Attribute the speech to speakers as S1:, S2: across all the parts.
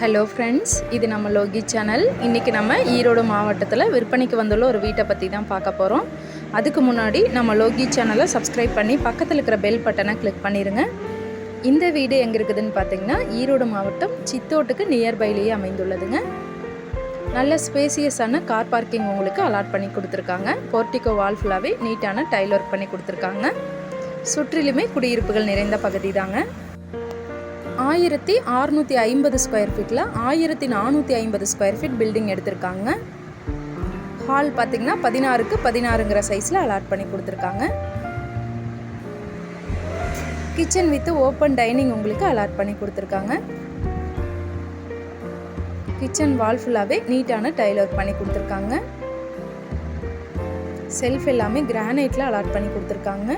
S1: Hello friends இது நம்ம Loki channel இன்றைக்கி நம்ம ஈரோடு மாவட்டத்தில் விற்பனைக்கு வந்துள்ள ஒரு வீட்டை பற்றி தான் பார்க்க போகிறோம் அதுக்கு முன்னாடி நம்ம லோகி சேனலை சப்ஸ்கிரைப் பண்ணி பக்கத்தில் இருக்கிற பெல் பட்டனை கிளிக் பண்ணிடுங்க இந்த வீடு எங்கே இருக்குதுன்னு பார்த்தீங்கன்னா ஈரோடு மாவட்டம் சித்தோட்டுக்கு நியர்பைலேயே அமைந்துள்ளதுங்க. நல்ல ஸ்பேசியஸான கார் பார்க்கிங் உங்களுக்கு அலாட் பண்ணி கொடுத்துருக்காங்க. போர்ட்டிகோ வால் ஃபுல்லாகவே நீட்டான டைல் ஒர்க் பண்ணி கொடுத்துருக்காங்க. சுற்றிலுமே குடியிருப்புகள் நிறைந்த பகுதி தாங்க ஆயிரத்தி அறுநூற்றி ஐம்பது ஸ்கொயர் ஃபீட்டில் ஆயிரத்தி நானூற்றி ஐம்பது ஸ்கொயர் ஃபீட் பில்டிங் எடுத்திருக்காங்க. ஹால் பார்த்தீங்கன்னா பதினாறுக்கு பதினாறுங்கிற சைஸில் அலாட் பண்ணி கொடுத்துருக்காங்க. கிச்சன் வித் ஓப்பன் டைனிங் உங்களுக்கு அலாட் பண்ணி கொடுத்துருக்காங்க. கிச்சன் வால் ஃபுல்லாகவே நீட்டான டைல் ஒர்க் பண்ணி கொடுத்துருக்காங்க. செல்ஃப் எல்லாமே கிரானைட்டில் அலாட் பண்ணி கொடுத்துருக்காங்க.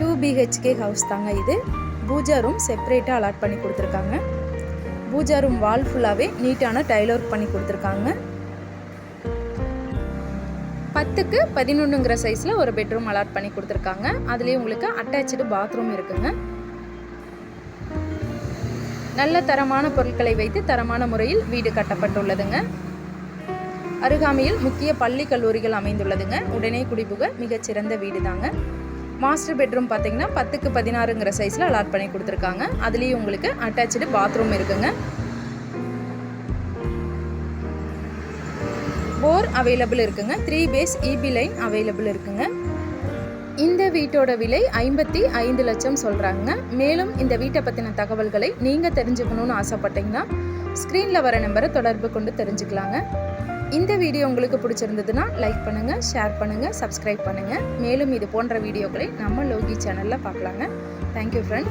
S1: டூ பிஹெச்கே ஹவுஸ் தாங்க இது. பூஜா ரூம் செப்பரேட்டாக அலாட் பண்ணி கொடுத்துருக்காங்க. பூஜா ரூம் வால் ஃபுல்லாகவே நீட்டான டைல் ஒர்க் பண்ணி கொடுத்துருக்காங்க. பத்துக்கு பதினொன்றுங்கிற சைஸில் ஒரு பெட்ரூம் அலாட் பண்ணி கொடுத்துருக்காங்க. அதுலேயே உங்களுக்கு அட்டாச்சு பாத்ரூம் இருக்குங்க. நல்ல தரமான பொருட்களை வைத்து தரமான முறையில் வீடு கட்டப்பட்டுள்ளதுங்க. அருகாமையில் முக்கிய பள்ளி கல்லூரிகள் அமைந்துள்ளதுங்க. உடனே குடிபுக மிகச்சிறந்த வீடு தாங்க மாஸ்டர் பெட்ரூம் பார்த்தீங்கன்னா பத்துக்கு பதினாறுங்கிற சைஸில் அலாட் பண்ணி கொடுத்துருக்காங்க. அதுலேயும் உங்களுக்கு அட்டாச்சு பாத்ரூம் இருக்குங்க. போர் அவைலபிள் இருக்குங்க. Three phase EB line available இருக்குங்க. இந்த வீட்டோட விலை ஐம்பத்தி ஐந்து லட்சம் சொல்கிறாங்க மேலும் இந்த வீட்டை பற்றின தகவல்களை நீங்கள் தெரிஞ்சுக்கணும்னு ஆசைப்பட்டீங்கன்னா ஸ்க்ரீனில் வர நம்பரை தொடர்பு கொண்டு தெரிஞ்சுக்கலாங்க. இந்த வீடியோ உங்களுக்கு பிடிச்சிருந்ததுன்னா லைக் பண்ணுங்கள் ஷேர் பண்ணுங்கள் சப்ஸ்கிரைப் பண்ணுங்கள் மேலும் இது போன்ற வீடியோக்களை நம்ம லோகி சேனலில் பார்க்கலாங்க. Thank you friends